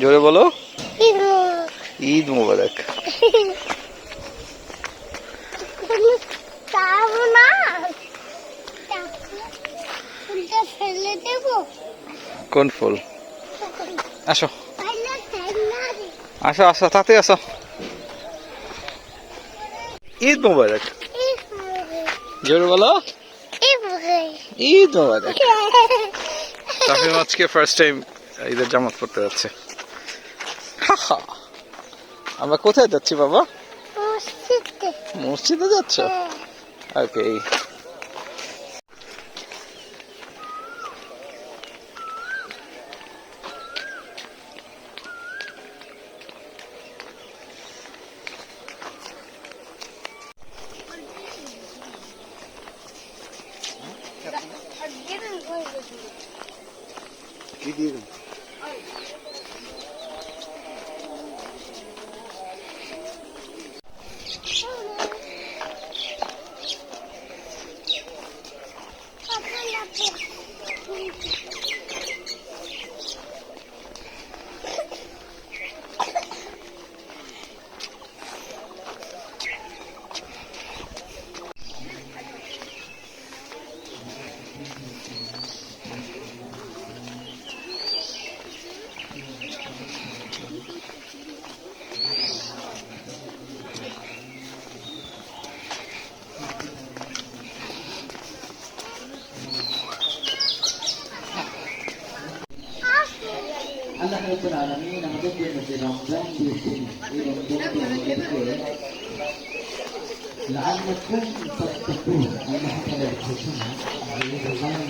জোরে বলো। ঈদ মোবারক। কোন ফুল? আসো। আসো আসো তাতে আসো। ঈদ মোবারক। জোরে বলো। ঈদ মোবারক। আজকে ফার্স্ট টাইম ঈদের জামাত পড়তে যাচ্ছে। আমরা কোথায় যাচ্ছি বাবা? মসজিদে। মসজিদে যাচ্ছ? ওকে। আল্লাহ রাব্বুল আলামিন আমাদের জন্য যে রমজান দিয়েছেন, এই রমজানকে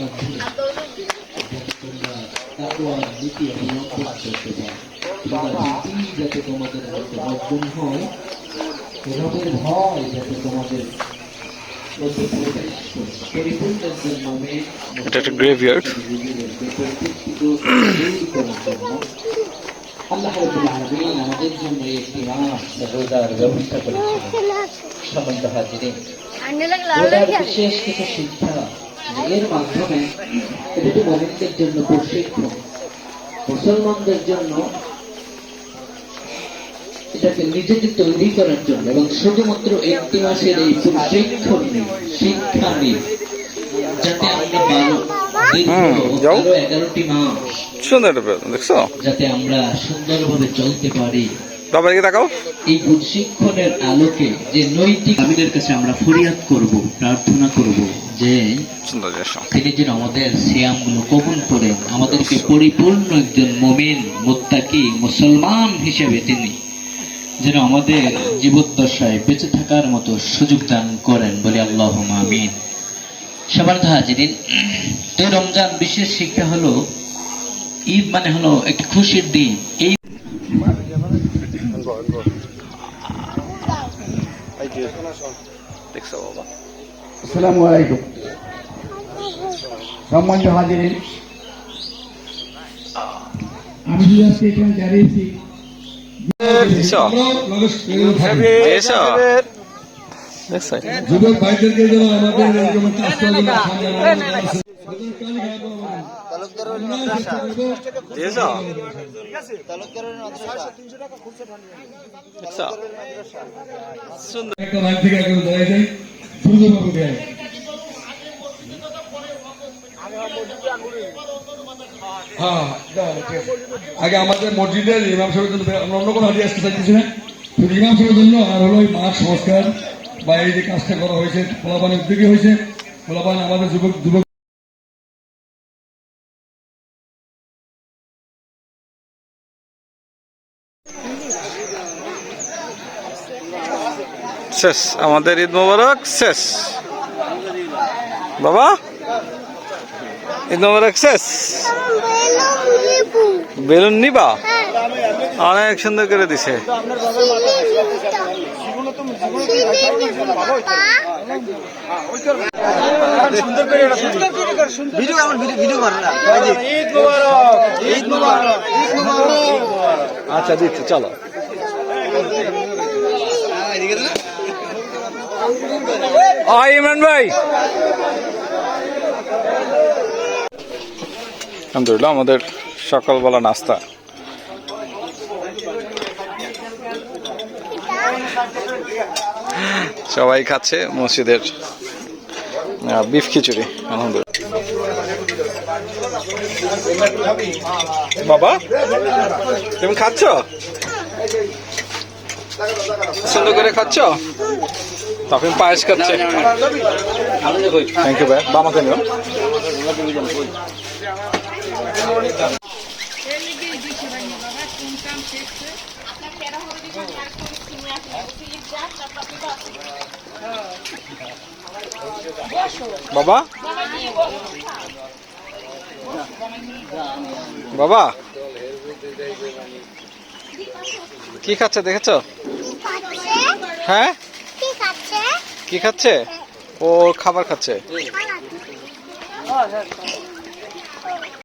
মধ্যে তাকওয়ার নীতি অবলম্বন করতে পারো তোমরা ভীতি যাতে তোমাদের মধ্যে অর্জন হয়, রবের ভয় যাতে তোমাদের এটা একটা graveyard। আল্লাহ রাব্বুল আলামিন আমাদের জন্য একটি মাস রোজার ব্যবস্থা করেছিলেন সম্বন্ধ হাজিরিন রোজার বিশেষ কিছু শিক্ষা যে এর মাধ্যমে এটা তো মোমিনদের জন্য প্রশিক্ষণ মুসলমানদের জন্য এটাকে নিজেকে তৈরি করার জন্য এবং শুধুমাত্র একটি মাসের এই প্রশিক্ষণ নিয়ে শিক্ষা নিয়ে যাতে আমরা সুন্দর দেখছ? যাতে আমরা সুন্দরভাবে চলতে পারি। বাবা তাকাও। এই প্রশিক্ষণের আলোকে যে নৈতিক আমিনের কাছে আমরা ফরিয়াদ করব প্রার্থনা করব যে তিনি যেন আমাদের সিয়ামগুলো কবুল করেন আমাদেরকে পরিপূর্ণ একজন মমিন মুত্তাকি মুসলমান হিসেবে তিনি যেন আমাদের জীবদ্দশায় বেঁচে থাকার মতো সুযোগ দান করেন বলে আল্লাহ আমিন। সবার হাজিরিন, তো রমজান বিশেষ শিক্ষা হলো ঈদ মানে হলো একটি খুশির দিন। এই আমি যে আজকে এখানে দাঁড়িয়েছি সুন্দর একটা থেকে দাঁড়িয়ে যাই হ্যাঁ। আগে আমাদের মসজিদের ইমাম সাহেবের জন্য আমরা অন্য কোনো হাজি আসতে চাইতেছি না। শুধু ইমাম সাহেবের জন্য আর হলো এই মাঠ সংস্কার বা এই যে কাজটা করা হয়েছে উদ্যোগী হয়েছে। আমাদের যুবক যুবক শেষ। আমাদের ঈদ মোবারক শেষ। বাবা? ঈদ মোবারক শেষ বেলুন নিবা? অনেক সুন্দর করে দিছে। আচ্ছা দিচ্ছি চলো। আয় ইমরান ভাই। আলহামদুলিল্লাহ, আমাদের সকালবেলা নাস্তা। সবাই খাচ্ছে মসজিদের বিফ খিচুড়ি, আলহামদুলিল্লাহ। বাবা, তুমি খাচ্ছ? সুন্দর করে খাচ্ছ? তখন পায়েস খাচ্ছে। থ্যাংক ইউ ভাই। বামাকে নিও। বাবা? বাবা? কি খাচ্ছে দেখেছ? হ্যাঁ? কি খাচ্ছে? ও খাবার খাচ্ছে।